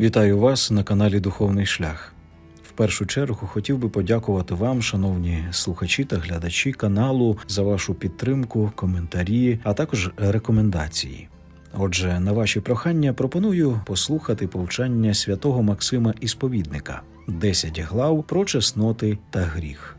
Вітаю вас на каналі Духовний Шлях. В першу чергу хотів би подякувати вам, шановні слухачі та глядачі каналу, за вашу підтримку, коментарі, а також рекомендації. Отже, на ваші прохання пропоную послухати повчання святого Максима Ісповідника 10 глав про чесноти та гріх.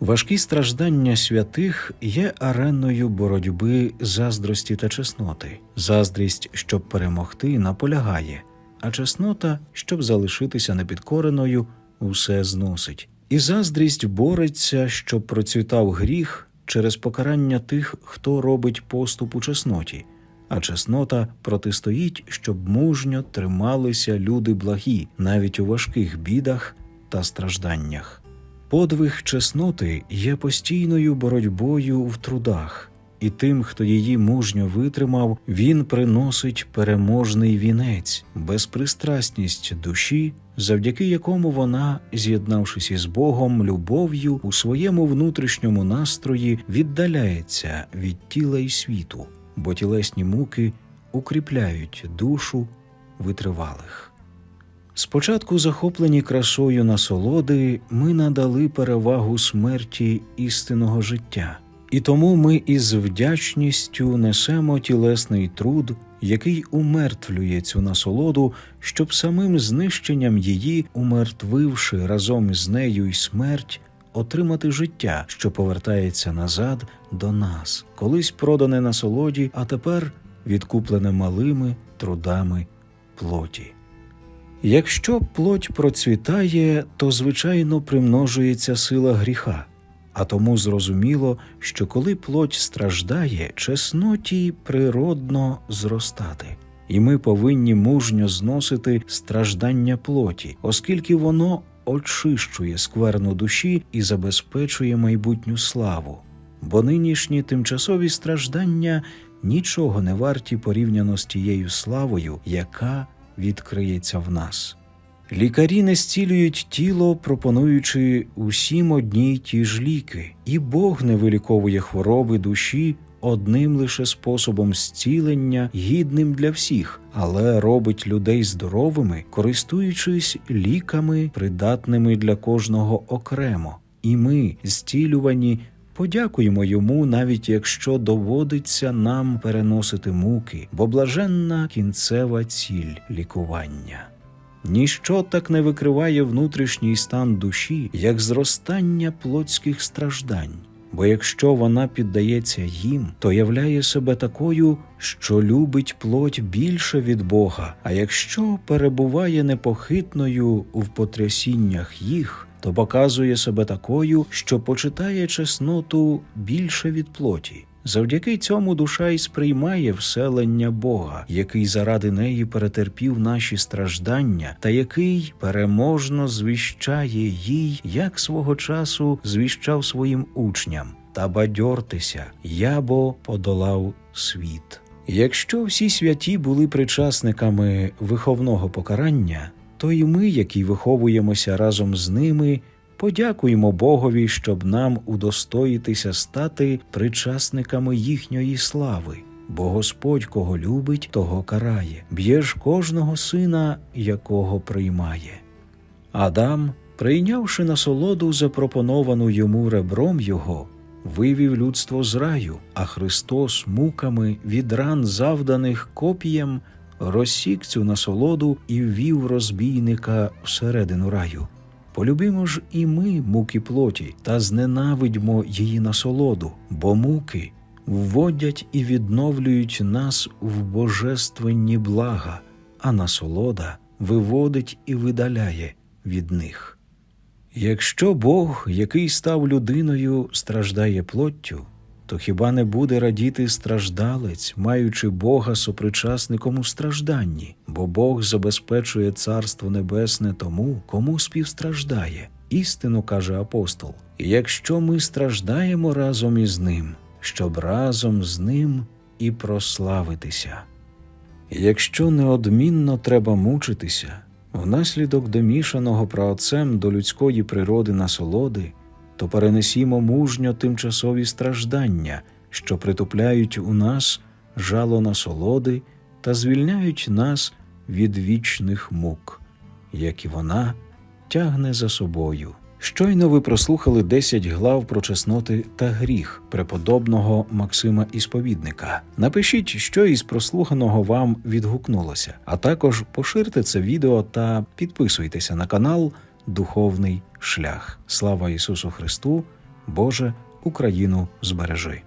Важкі страждання святих є ареною боротьби заздрості та чесноти. Заздрість, щоб перемогти, наполягає, а чеснота, щоб залишитися непідкореною, усе зносить. І заздрість бореться, щоб процвітав гріх через покарання тих, хто робить поступ у чесноті, а чеснота протистоїть, щоб мужньо трималися люди благі, навіть у важких бідах та стражданнях. Подвиг чесноти є постійною боротьбою в трудах, і тим, хто її мужньо витримав, він приносить переможний вінець, безпристрасність душі, завдяки якому вона, з'єднавшись із Богом, любов'ю у своєму внутрішньому настрої віддаляється від тіла і світу, бо тілесні муки укріпляють душу витривалих. Спочатку, захоплені красою насолоди, ми надали перевагу смерті істинного життя, і тому ми із вдячністю несемо тілесний труд, який умертвлює цю насолоду, щоб самим знищенням її, умертвивши разом з нею й смерть, отримати життя, що повертається назад до нас, колись продане насолоді, а тепер відкуплене малими трудами плоті. Якщо плоть процвітає, то звичайно примножується сила гріха, а тому зрозуміло, що коли плоть страждає, чесноті природно зростати, і ми повинні мужньо зносити страждання плоті, оскільки воно очищує скверну душі і забезпечує майбутню славу, бо нинішні тимчасові страждання нічого не варті порівняно з тією славою, яка відкриється в нас. Лікарі не зцілюють тіло, пропонуючи усім одні й ті ж ліки, і Бог не виліковує хвороби душі одним лише способом зцілення, гідним для всіх, але робить людей здоровими, користуючись ліками, придатними для кожного окремо. І ми, зцілювані, Подякуємо йому, навіть якщо доводиться нам переносити муки, бо блаженна кінцева ціль лікування. Ніщо так не викриває внутрішній стан душі, як зростання плотських страждань. Бо якщо вона піддається їм, то являє себе такою, що любить плоть більше від Бога, а якщо перебуває непохитною в потрясіннях їх, то показує себе такою, що почитає чесноту більше від плоті. Завдяки цьому душа й сприймає вселення Бога, який заради неї перетерпів наші страждання, та який переможно звіщає їй, як свого часу звіщав своїм учням та бадьортеся, я бо подолав світ. Якщо всі святі були причасниками виховного покарання, то і ми, які виховуємося разом з ними, подякуємо Богові, щоб нам удостоїтися стати причасниками їхньої слави. Бо Господь, кого любить, того карає, б'є ж кожного сина, якого приймає. Адам, прийнявши насолоду, запропоновану йому ребром його, вивів людство з раю, а Христос муками від ран, завданих копієм, розсік цю насолоду і ввів розбійника всередину раю. Полюбимо ж і ми муки плоті та зненавидьмо її насолоду, бо муки вводять і відновлюють нас в божественні блага, а насолода виводить і видаляє від них. Якщо Бог, який став людиною, страждає плоттю, то хіба не буде радіти страждалець, маючи Бога сопричасником у стражданні, бо Бог забезпечує Царство Небесне тому, кому співстраждає. Істину каже апостол: якщо ми страждаємо разом із ним, щоб разом з ним і прославитися. Якщо неодмінно треба мучитися, внаслідок домішаного праотцем до людської природи насолоди, то перенесімо мужньо тимчасові страждання, що притупляють у нас жало насолоди та звільняють нас від вічних мук, як і вона тягне за собою. Щойно ви прослухали 10 глав про чесноти та гріх преподобного Максима Ісповідника. Напишіть, що із прослуханого вам відгукнулося, а також поширте це відео та підписуйтеся на канал Духовний Шлях. Слава Ісусу Христу! Боже, Україну збережи!